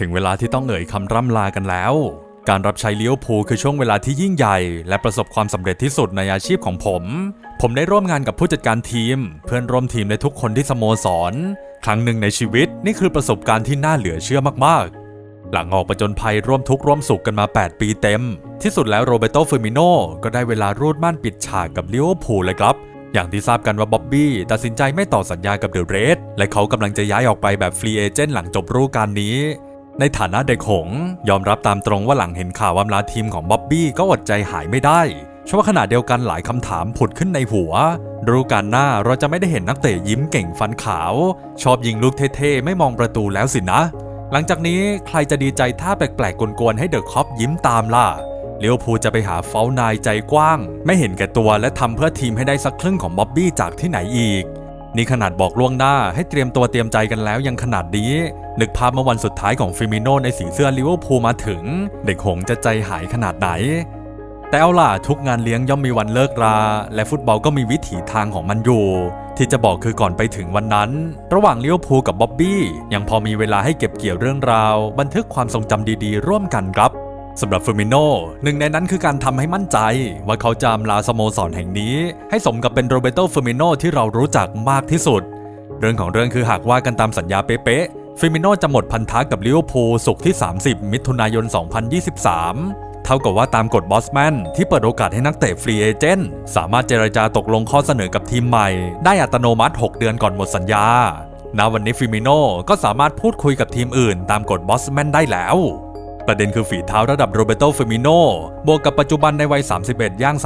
ถึงเวลาที่ต้องเอ่ยคำร่ำลากันแล้ว การรับใช้เลี้ยวภูคือช่วงเวลาที่ยิ่งใหญ่ และประสบความสำเร็จที่สุดในอาชีพของผม ผมได้ร่วมงานกับผู้จัดการทีม เพื่อนร่วมทีมและทุกคนที่สโมสร ครั้งหนึ่งในชีวิตนี่คือประสบการณ์ที่น่าเหลือเชื่อมากๆ หลังออกประจนภัยร่วมทุกข์ร่วมสุขกันมา 8 ปีเต็ม ที่สุดแล้วโรเบโตเฟอร์มิโนก็ได้เวลารูดม่านปิดฉากกับเลิเวอร์พูเลยครับอย่างที่ทราบกันว่าบ๊อบบี้ตัดสินใจไม่ต่อสัญญากับเดอะเรดและเขากำลังจะย้ายออกไปแบบฟรีเอเจนต์หลังจบฤดูกาลนี้ ในฐานะเด็กหงยอมรับตามตรงว่าหลังเห็นข่าววำลาทีมของบ๊อบบี้ก็อดใจหายไม่ได้เพาะว่าขณะเดียวกันหลายคำถามผุดขึ้นในหัวฤดูกาลหน้าเราจะไม่ได้เห็นนักเตะยิ้มเก่งฟันขาว ชอบยิงลูกเท่ๆ ไม่มองประตูแล้วสินะ หลังจากนี้ใครจะดีใจท่าแปลกๆกวนๆให้เดอะคอปยิ้มตามล่ะเลี้ยวภูจะไปหาเฟลนายใจกว้าง ไม่เห็นแก่ตัวและทำเพื่อทีมให้ได้สักครึ่งของบ๊อบบี้จากที่ไหนอีก นี่ขนาดบอกล่วงหน้าให้เตรียมตัวเตรียมใจกันแล้วยังขนาดนี้ นึกภาพเมื่อวันสุดท้ายของฟิมิโนในสีเสื้อลิเวอร์พูลมาถึง เด็กหงส์จะใจหายขนาดไหน แต่เอาล่ะทุกงานเลี้ยงย่อมมีวันเลิกรา และฟุตบอลก็มีวิถีทางของมันอยู่ ที่จะบอกคือก่อนไปถึงวันนั้น ระหว่างลิเวอร์พูลกับบ๊อบบี้ยังพอมีเวลาให้เก็บเกี่ยวเรื่องราว บันทึกความทรงจำดีๆ ร่วมกันครับ สำหรับเฟอร์มิโนหนึ่งในนั้นคือการทำให้มั่นใจ ว่าเขาจะอำลาสโมสรแห่งนี้ ให้สมกับเป็นโรเบโตเฟอร์มิโนที่เรารู้จักมากที่สุด เรื่องของเรื่องคือหากว่ากันตามสัญญาเป๊ะๆฟิมิโนจะหมดพันธะกับลิเวอร์พูลสุกที่ 30 มิถุนายน 2023 เท่ากับว่าตามกฎบอสแมนที่เปิดโอกาสให้นักเตะฟรีเอเจนต์สามารถเจรจาตกลงข้อเสนอกับทีมใหม่ ได้อัตโนมัติ 6 เดือนก่อนหมดสัญญาณวันนี้ฟิมิโนก็สามารถพูดคุยกับทีมอื่น ตามกฎบอสแมนได้แล้ว ประเด็นคือฝีเท้าระดับโรเบโตเฟอร์มิโนบวกกับปัจจุบันในวัย 31 ย่าง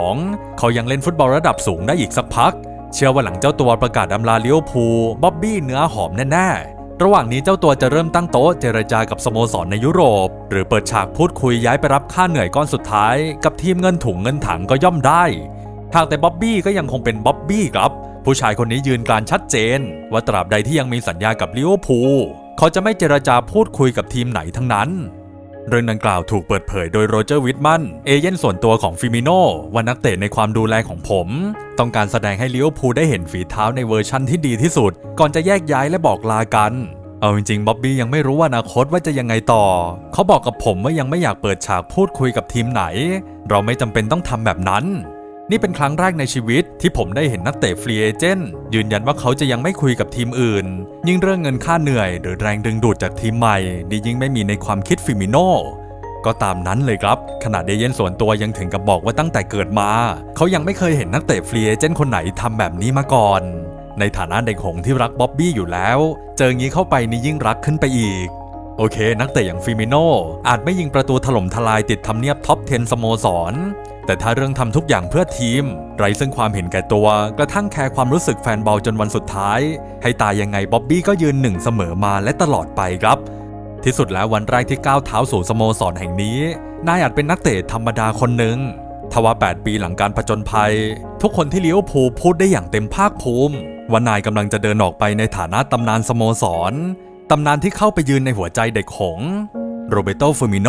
32 เขายังเล่นฟุตบอลระดับสูงได้อีกสักพัก เชื่อว่าหลังเจ้าตัวประกาศอำลาเลิเวพูบ๊อบบี้เนื้อหอมแน่ๆ ระหว่างนี้เจ้าตัวจะเริ่มตั้งโต๊ะเจรจากับสโมสรในยุโรป หรือเปิดฉากพูดคุยย้ายไปรับค่าเหนื่อยก้อนสุดท้าย กับทีมเงินถุงเงินถังก็ย่อมได้หากแต่บ๊อบบี้ก็ยังคงเป็นบ๊อบบี้ครับ ผู้ชายคนนี้ยืนการชัดเจน ว่าตราบใดที่ยังมีสัญญากับลิเวอร์พูลเขาจะไม่เจรจาพูดคุยกับทีมไหนทั้งนั้น เรื่องดังกล่าวถูกเปิดเผยโดยโรเจอร์วิทมันเอเย่นส่วนตัวของฟิมิโนว่านักเตะในความดูแลของผม ต้องการแสดงให้ลิเวอร์พูลได้เห็นฝีเท้าในเวอร์ชั่นที่ดีที่สุด ก่อนจะแยกย้ายและบอกลากันเอาจริงๆบ๊อบบี้ยังไม่รู้ว่าอนาคตว่าจะยังไงต่อ เขาบอกกับผมว่ายังไม่อยากเปิดฉากพูดคุยกับทีมไหน เราไม่จำเป็นต้องทำแบบนั้น นี่เป็นครั้งแรกในชีวิตที่ผมได้เห็นนักเตะฟรีเอเจนต์ยืนยันว่าเขาจะยังไม่คุยกับทีมอื่น ยิ่งเรื่องเงินค่าเหนื่อย หรือแรงดึงดูดจากทีมใหม่ดียิ่งไม่มีในความคิดฟิมิโนก็ตามนั้นเลยครับขณะเดเยนส่วนตัวยังถึงกับบอกว่าตั้งแต่เกิดมา เขายังไม่เคยเห็นนักเตะฟรีเอเจนต์คนไหนทำแบบนี้มาก่อน ในฐานะเด็กหงส์ที่รักบ๊อบบี้อยู่แล้ว เจองี้เข้าไปนี่ยิ่งรักขึ้นไปอีก โอเค นักเตะอย่างฟิมิโนอาจไม่ยิงประตูถล่มทลายติดทำเนียบท็อป 10 สโมสร แต่ถ้าเรื่องทำทุกอย่างเพื่อทีม ไรซึ่งความเห็นแก่ตัว กระทั่งแคร์ความรู้สึกแฟนบอลจนวันสุดท้าย ให้ตายยังไงบ๊อบบี้ก็ยืนหนึ่งเสมอมาและตลอดไปครับที่สุดแล้ววันแรกที่ก้าวเท้าสู่สโมสรแห่งนี้ นายอาจเป็นนักเตะธรรมดาคนหนึ่งทว่า 8 ปีหลังการผจญภัย ทุกคนที่เลี้ยวภูพูดได้อย่างเต็มภาคภูมิ ว่านายกำลังจะเดินออกไปในฐานะตำนานสโมสร ตำนานที่เข้าไปยืนในหัวใจเด็กหงโรเบโตเฟอร์มิโน